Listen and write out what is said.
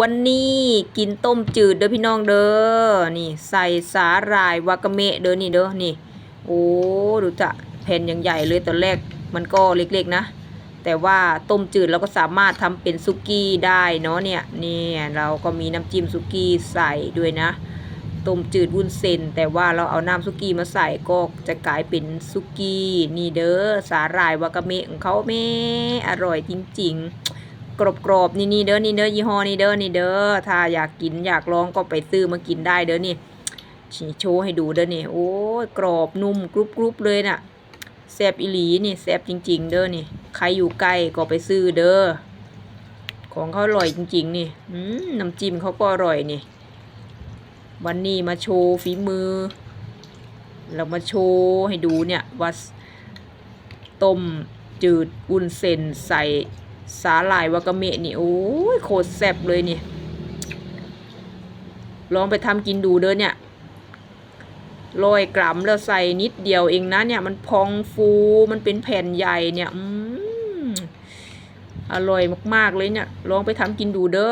วันนี้กินต้มจืดเด้อพี่น้องเด้อ นี่ใส่สาหร่ายวากาเมะเด้อนี่เด้อ นี่ โอ้ดูจะแผ่นอย่างใหญ่เลยตอนแรกมันก็เล็กๆนะ แต่ว่าต้มจืดเราก็สามารถทำเป็นซุกี้ได้เนาะเนี่ยเนี่ยเราก็มีน้ำจิ้มซุกี้ใส่ด้วยนะ ต้มจืดวุ้นเส้นแต่ว่าเราเอาน้ำซุกี้มาใส่ก็จะกลายเป็นซุกี้นี่เด้อสาหร่ายวากาเมะของเขาแม่อร่อยจริง ๆ กรอบๆนี่นี่เด้อนี่เด้อยี่ห้อนี่เด้อนี่เด้อถ้าอยากกินอยากลองก็ไปซื้อมากินได้เด้อนี่ชโชว์ให้ดูเด้อนี่โอ้ยกรอบนุ่มกรุบๆเลยน่ะแซบอีหลีนี่แซบจริง ๆ เด้อนี่ใครอยู่ใกล้ก็ไปซื้อเด้อของเขาอร่อยจริง ๆ นี่อืน้ำจิ้มเขาก็อร่อยนี่ วันนี้มาโชว์ฝีมือ เรามาโชว์ให้ดูเนี่ยว่าต้มจืดวุ้นเส้นใส่ สาหร่ายวากาเมะนี่โอ้ยโคตรแซ่บเลยเนี่ยลองไปทำกินดูเด้อเนี่ยลอยกลัมแล้วใส่นิดเดียวเองนะเนี่ย มันพองฟูมันเป็นแผ่นใหญ่เนี่ยอืมอร่อยมากๆเลยเนี่ย ลองไปทำกินดูเด้อ